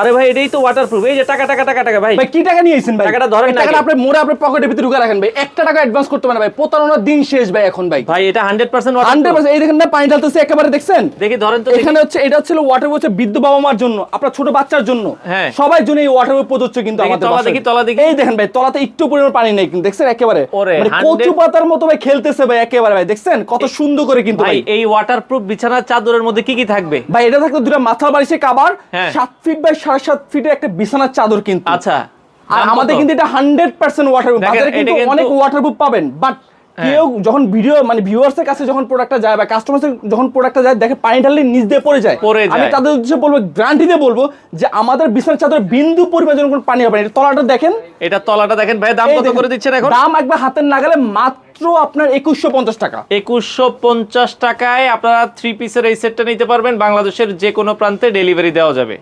আরে ভাই এটাই তো ওয়াটারপ্রুফ এই যে টাকা টাকা টাকা টাকা ভাই। ভাই কি টাকা নিয়েছেন ভাই? টাকাটা ধরেন না টাকাটা আপনি মোড়ে আপনার পকেটের ভিতরে ঢুকে রাখেন ভাই। একটা টাকা অ্যাডভান্স করতে পারেন ভাই। প্রতারণার দিন শেষ ভাই এখন ভাই। ভাই এটা হান্ড্রেড পার্সেন্ট হান্ড্রেড পার্সেন্ট এই দেখেন না পানি ঢালতেছে একেবারে দেখছেন? দেখি ধরেন তো এখানে হচ্ছে এটা হচ্ছে ওয়াটার হচ্ছে বৃদ্ধ বাবা মার জন্য আপনার ছোট বাচ্চার জন্য। হ্যাঁ। সবার জন্য এই ওয়াটার প্রযোজ্য কিন্তু আমাদের তলা দেখি, তলা দেখি। এই দেখেন ভাই তলাতে একটু পরিমাণ পানি নেই কিন্তু দেখছেন একেবারে? মানে কচু পাতার মতো ভাই খেলতেছে ভাই একেবারে ভাই দেখছেন? কত সুন্দর করে কিন্তু ভাই এই ওয়াটারপ্রুফ বিছানার চাদরের মধ্যে কি কি থাকবে? ভাই এটা থাকতো দুটো মাথা বাড়িছে কাবার হ্যাঁ। সাত ফিট বাই সাড়ে সাত ফিটের একটা বিছানার চাদর কিন্তু। আচ্ছা আর আমাদের কিন্তু এটা হান্ড্রেড পার্সেন্ট ওয়াটার বাজারে কিন্তু অনেক ওয়াটার প্রুফ পাবেন বাট হ্যাঁ। কেউ যখন ভিডিও মানে ভিউয়ার্সের কাছে যখন প্রোডাক্টটা যায় বা কাস্টমার যখন প্রোডাক্টটা যায় দেখে পানি ঢাললে নিচ দিয়ে পড়ে যায়। আমি তাদের উদ্দেশ্যে বলব গ্যারান্টি দিয়ে বলব যে আমাদের বিছানার চাদর বিন্দু পরিমাণ যেন কোনো পানি হবে না। তলাটা দেখেন। এটা তলাটা দেখেন ভাই দাম কত করে দিচ্ছেন এখন? দাম একবার হাতের নাগালে মাত্র আপনার একুশশো পঞ্চাশ টাকা। একুশশো পঞ্চাশ টাকায় আপনারা থ্রি পিসের এই সেটটা নিতে পারবেন। বাংলাদেশের যে কোনো প্রান্তে ডেলিভারি দেওয়া যাবে।